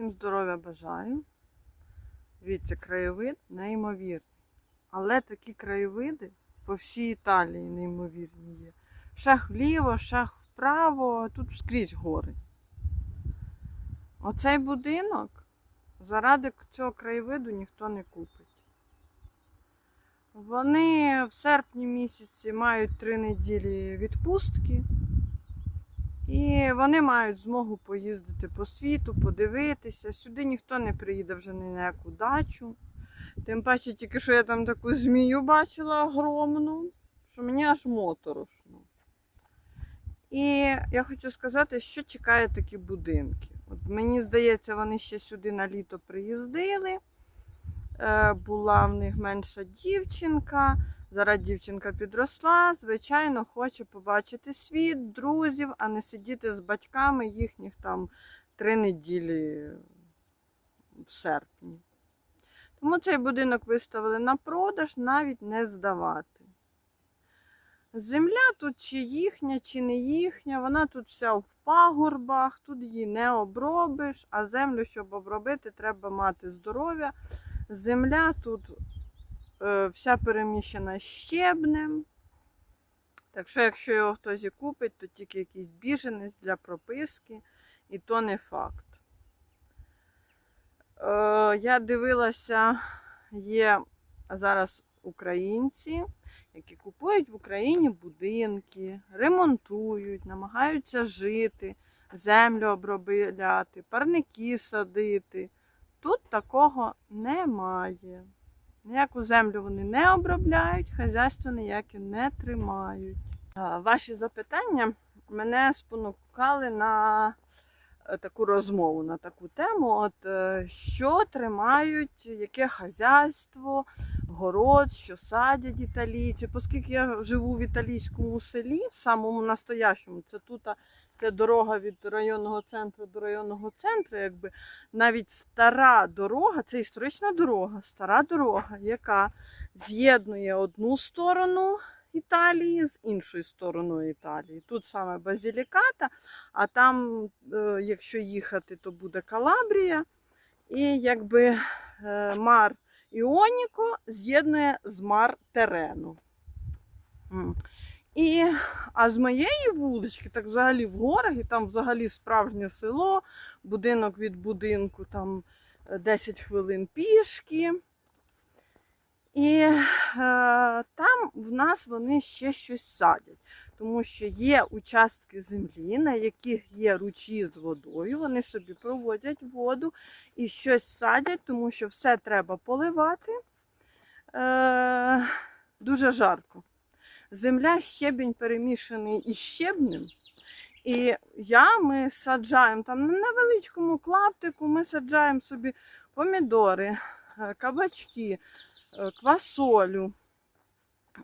всім здоров'я бажаю. Дивіться, краєвид неймовірний. Але такі краєвиди по всій Італії неймовірні є. Шах вліво, шах вправо, тут скрізь гори. Оцей будинок заради цього краєвиду ніхто не купить. Вони в серпні місяці мають три неділі відпустки. І вони мають змогу поїздити по світу, подивитися. Сюди ніхто не приїде вже ні на яку дачу. Тим паче, тільки що я там таку змію бачила огромну, що мені аж моторошно. І я хочу сказати, що чекає такі будинки. От мені здається, вони ще сюди на літо приїздили. Е, була в них менша дівчинка. Зараз дівчинка підросла, звичайно, хоче побачити світ, друзів, а не сидіти з батьками їхніх там три неділі в серпні. Тому цей будинок виставили на продаж, навіть не здавати. Земля тут чи їхня, чи не їхня, вона тут вся в пагорбах, тут її не обробиш, а землю, щоб обробити, треба мати здоров'я. Земля тут вся переміщена щебнем. Так що, якщо його хтось і купить, то тільки якийсь біженець для прописки, і то не факт. Е, я дивилася, є зараз українці, які купують в Україні будинки, ремонтують, намагаються жити, землю обробляти, парники садити. Тут такого немає. Ніяку землю вони не обробляють, хазяйство ніяке не тримають. Ваші запитання мене спонукали на е, таку розмову, на таку тему. От е, що тримають, яке хазяйство, город, що садять італійці. Оскільки я живу в італійському селі, в самому настоящому, це тут це дорога від районного центру до районного центру, якби навіть стара дорога, це історична дорога, стара дорога, яка з'єднує одну сторону Італії з іншою стороною Італії. Тут саме Базіліката, а там, е, якщо їхати, то буде Калабрія. І якби е, Мар Іоніко з'єднує з Мар Терену. І, а з моєї вулички, так взагалі в горах, і там взагалі справжнє село, будинок від будинку, там е, 10 хвилин пішки. І е, там в нас вони ще щось садять, тому що є участки землі, на яких є ручі з водою, вони собі проводять воду і щось садять, тому що все треба поливати. Е, дуже жарко. Земля щебінь перемішаний із щебнем. І я ми саджаємо там на невеличкому клаптику, ми саджаємо собі помідори, е, кабачки, е, квасолю,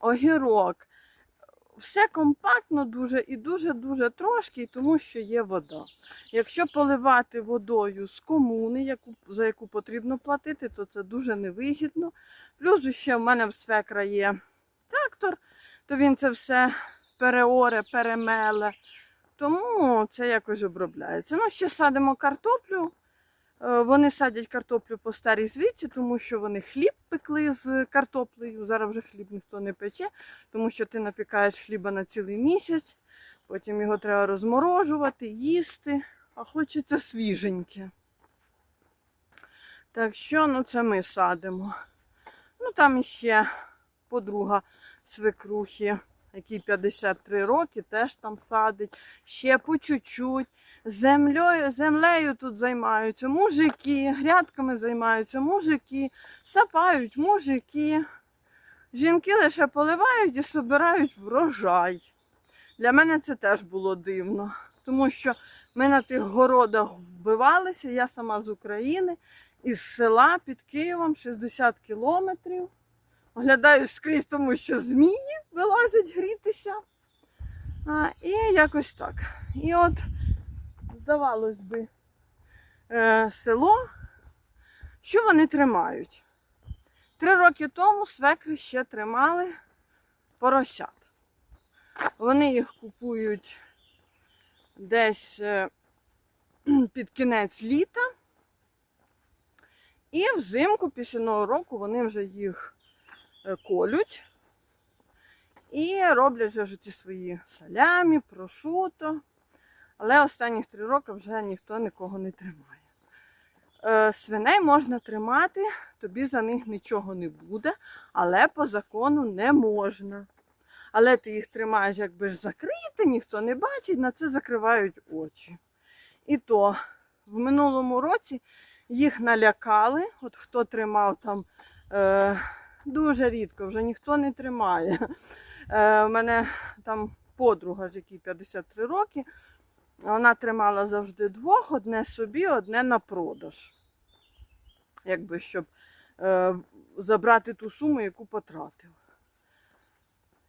огірок. Все компактно дуже і дуже-дуже трошки, тому що є вода. Якщо поливати водою з комуни, яку, за яку потрібно платити, то це дуже невигідно. Плюс ще в мене в свекра є трактор, то він це все переоре, перемеле. Тому це якось обробляється. Ну, ще садимо картоплю. Е, Вони садять картоплю по старій звідці, тому що вони хліб пекли з картоплею. Зараз вже хліб ніхто не пече, тому що ти напікаєш хліба на цілий місяць, потім його треба розморожувати, їсти, а хочеться свіженьке. Так що, ну це ми садимо. Ну там іще подруга свекрухи, якій 53 роки, теж там садить. Ще по чуть-чуть. Землею, землею тут займаються мужики, грядками займаються мужики, сапають мужики. Жінки лише поливають і збирають врожай. Для мене це теж було дивно, тому що ми на тих городах вбивалися, я сама з України, із села під Києвом 60 кілометрів. Оглядаю скрізь, тому що змії вилазять грітися. А, і якось так. І от, здавалось би, е, село, що вони тримають? Три роки тому свекри ще тримали поросят. Вони їх купують десь е, під кінець літа. І взимку після нового року вони вже їх колють і роблять вже ці свої салямі, прошуто. Але останні три роки вже ніхто нікого не тримає. Е, Свиней можна тримати, тобі за них нічого не буде, але по закону не можна. Але ти їх тримаєш якби ж закрити, ніхто не бачить, на це закривають очі. І то в минулому році їх налякали. От хто тримав там е, дуже рідко, вже ніхто не тримає. Е, у мене там подруга, ж якій 53 роки, вона тримала завжди двох, одне собі, одне на продаж. Якби щоб е, забрати ту суму, яку потратив.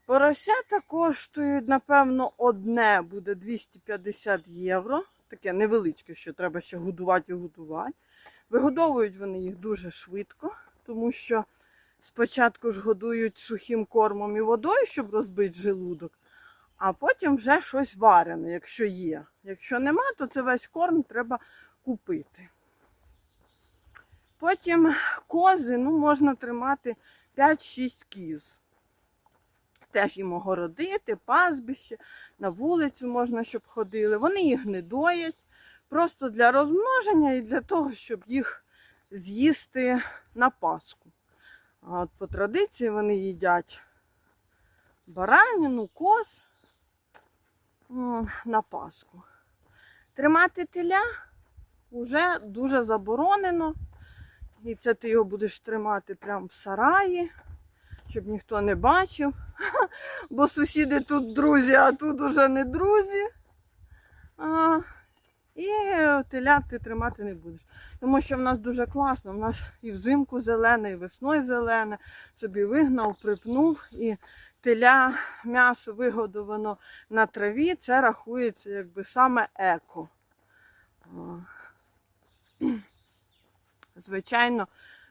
Поросята коштують, напевно, одне буде 250 євро. Таке невеличке, що треба ще годувати і годувати. Вигодовують вони їх дуже швидко, тому що спочатку ж годують сухим кормом і водою, щоб розбити желудок, а потім вже щось варене, якщо є. Якщо нема, то це весь корм треба купити. Потім кози ну, можна тримати 5-6 кіз. Теж їм огородити, пастбище, на вулицю можна, щоб ходили. Вони їх не доять, просто для розмноження і для того, щоб їх з'їсти на Пасху. А от по традиції вони їдять баранину, коз на Пасху. Тримати теля вже дуже заборонено. І це ти його будеш тримати прямо в сараї, щоб ніхто не бачив. Бо сусіди тут друзі, а тут уже не друзі. І телят ти тримати не будеш. Тому що в нас дуже класно. В нас і взимку зелене, і весною зелене. Собі вигнав, припнув і теля, м'ясо вигодовано на траві. Це рахується якби саме еко. Звичайно,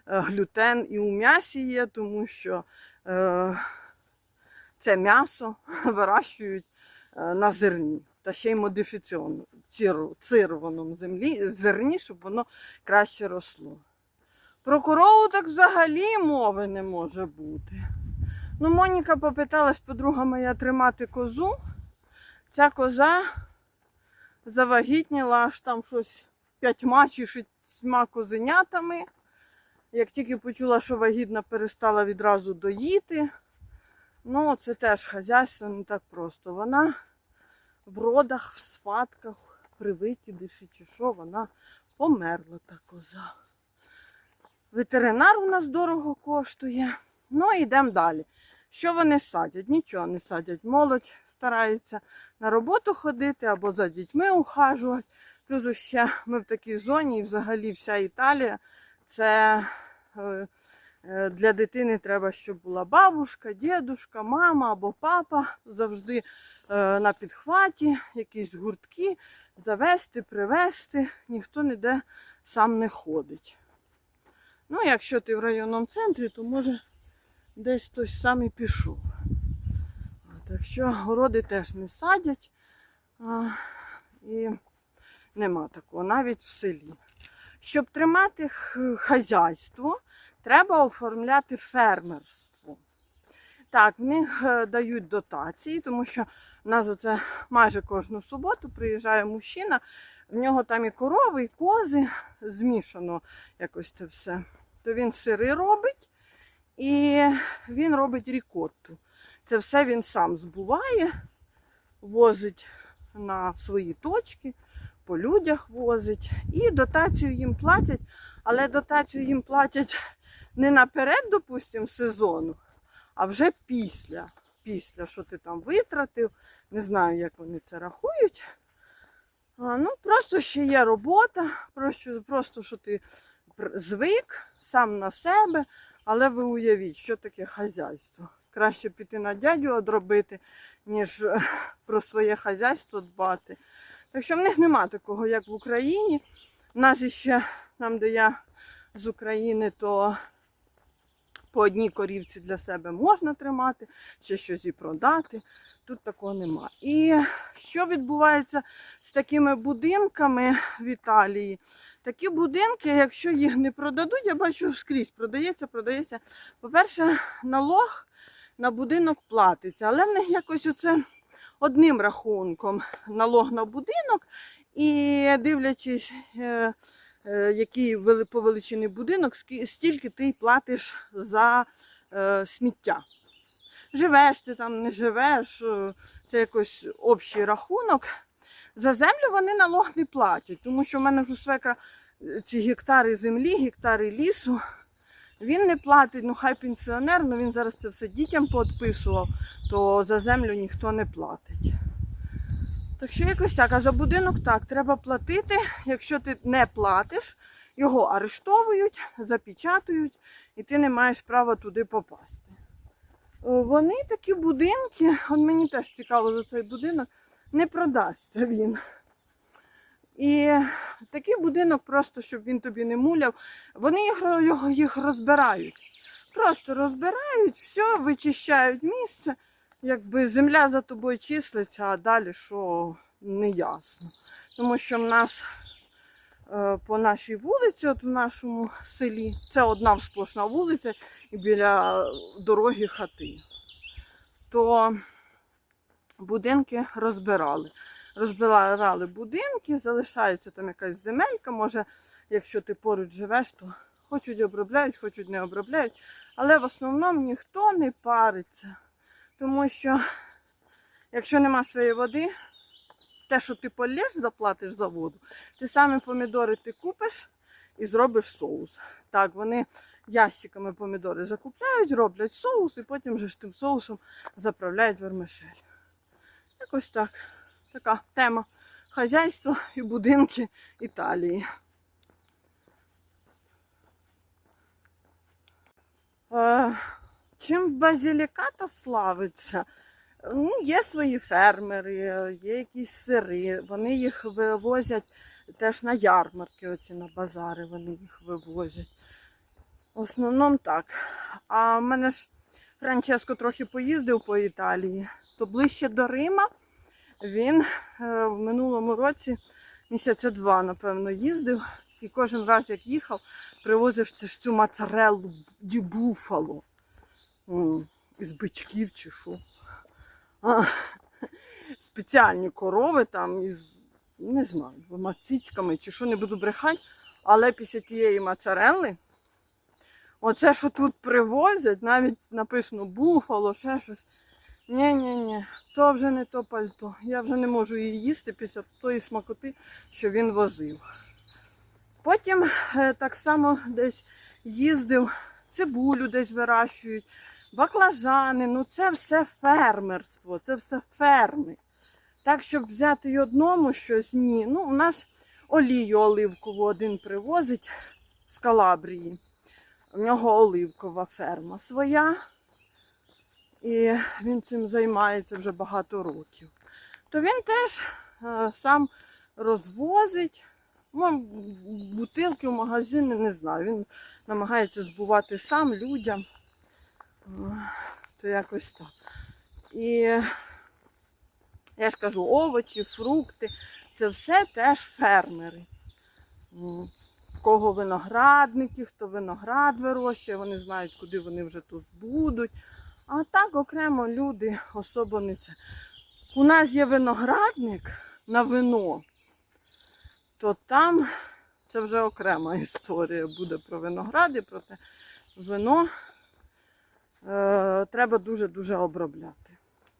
е, глютен і у м'ясі є, тому що е, це м'ясо вирощують е, на зерні та ще й модифіційно, цир- землі, зерні, щоб воно краще росло. Про корову так взагалі мови не може бути. Ну, Моніка попиталась, подруга моя, тримати козу. Ця коза завагітніла аж там щось п'ятьма чи шістьма козенятами. Як тільки почула, що вагітна, перестала відразу доїти. Ну, це теж хазяйство не так просто. Вона в родах, в спадках, при викидиші чи що, вона померла та коза. Ветеринар у нас дорого коштує. Ну, йдемо далі. Що вони садять? Нічого не садять. Молодь старається на роботу ходити або за дітьми ухажувати. Плюс ще ми в такій зоні, і взагалі вся Італія це е, е, для дитини треба, щоб була бабушка, дідушка, мама або папа завжди на підхваті, якісь гуртки, завести, привезти. Ніхто ніде сам не ходить. Ну, якщо ти в районному центрі, то може десь хтось сам і пішов. Так що городи теж не садять. А, і нема такого, навіть в селі. Щоб тримати хазяйство, треба оформляти фермерство. Так, в них е, дають дотації, тому що в нас оце майже кожну суботу приїжджає мужчина, в нього там і корови, і кози, змішано якось це все. То він сири робить і він робить рікотту. Це все він сам збуває, возить на свої точки, по людях возить. І дотацію їм платять, але дотацію їм платять не наперед, допустимо, сезону, а вже після. Після, що ти там витратив. Не знаю, як вони це рахують. А, ну, просто ще є робота, просто, просто що ти звик сам на себе, але ви уявіть, що таке хазяйство. Краще піти на дядю одробити, ніж е, про своє хазяйство дбати. Так що в них нема такого, як в Україні. У нас іще, там, де я з України, то По одній корівці для себе можна тримати, ще щось і продати. Тут такого нема. І що відбувається з такими будинками в Італії? Такі будинки, якщо їх не продадуть, я бачу скрізь продається, продається. По-перше, налог на будинок платиться, але в них якось оце одним рахунком налог на будинок, і дивлячись, е, який вели- по будинок, стільки ти платиш за е, сміття. Живеш ти там, не живеш, е, це якось общий рахунок. За землю вони налог не платять, тому що в мене ж свекра е, ці гектари землі, гектари лісу. Він не платить, ну хай пенсіонер, ну він зараз це все дітям поотписував, то за землю ніхто не платить. Так що якось так, а за будинок так, треба платити. Якщо ти не платиш, його арештовують, запечатують, і ти не маєш права туди попасти. Е, Вони такі будинки, от мені теж цікаво за цей будинок, не продасться він. І такий будинок, просто щоб він тобі не муляв, вони їх, їх розбирають. Просто розбирають, все, вичищають місце, якби земля за тобою числиться, а далі що не ясно. Тому що в нас е, по нашій вулиці, от в нашому селі, це одна сплошна вулиця і біля дороги хати, то будинки розбирали. Розбирали будинки, залишається там якась земелька, може, якщо ти поруч живеш, то хочуть обробляють, хочуть не обробляють. Але в основному ніхто не париться. Тому що якщо нема своєї води, те, що ти полєш, заплатиш за воду, ти саме помідори ти купиш і зробиш соус. Так, вони ящиками помідори закупляють, роблять соус і потім вже ж тим соусом заправляють вермишель. Якось так. Така тема хазяйство і будинки Італії. Е, Чим базіліката славиться? Ну, є свої фермери, є якісь сири, вони їх вивозять теж на ярмарки, оці на базари вони їх вивозять. В основному так. А в мене ж Франческо трохи поїздив по Італії, то ближче до Рима він е, в минулому році місяця два, напевно, їздив. І кожен раз, як їхав, привозив цю моцареллу ді буфало. Із бичків чи що. А, спеціальні корови там із, не знаю, двома цицьками чи що, не буду брехати. Але після тієї моцарелли, оце, що тут привозять, навіть написано буфало, ще щось. Ні-ні-ні, то вже не то пальто. Я вже не можу її їсти після тої смакоти, що він возив. Потім е, так само десь їздив, цибулю десь вирощують, баклажани. Ну це все фермерство, це все ферми. Так, щоб взяти й одному щось, ні. Ну, у нас олію оливкову один привозить з Калабрії. У нього оливкова ферма своя. І він цим займається вже багато років. То він теж е, сам розвозить. Ну, бутилки в магазини не знаю. Він намагається збувати сам людям. То якось так. І я ж кажу, овочі, фрукти це все теж фермери. В кого виноградники, хто виноград вирощує, вони знають, куди вони вже тут будуть. А так окремо люди особо не це. У нас є виноградник на вино, то там це вже окрема історія буде про виногради, про те вино треба дуже-дуже обробляти.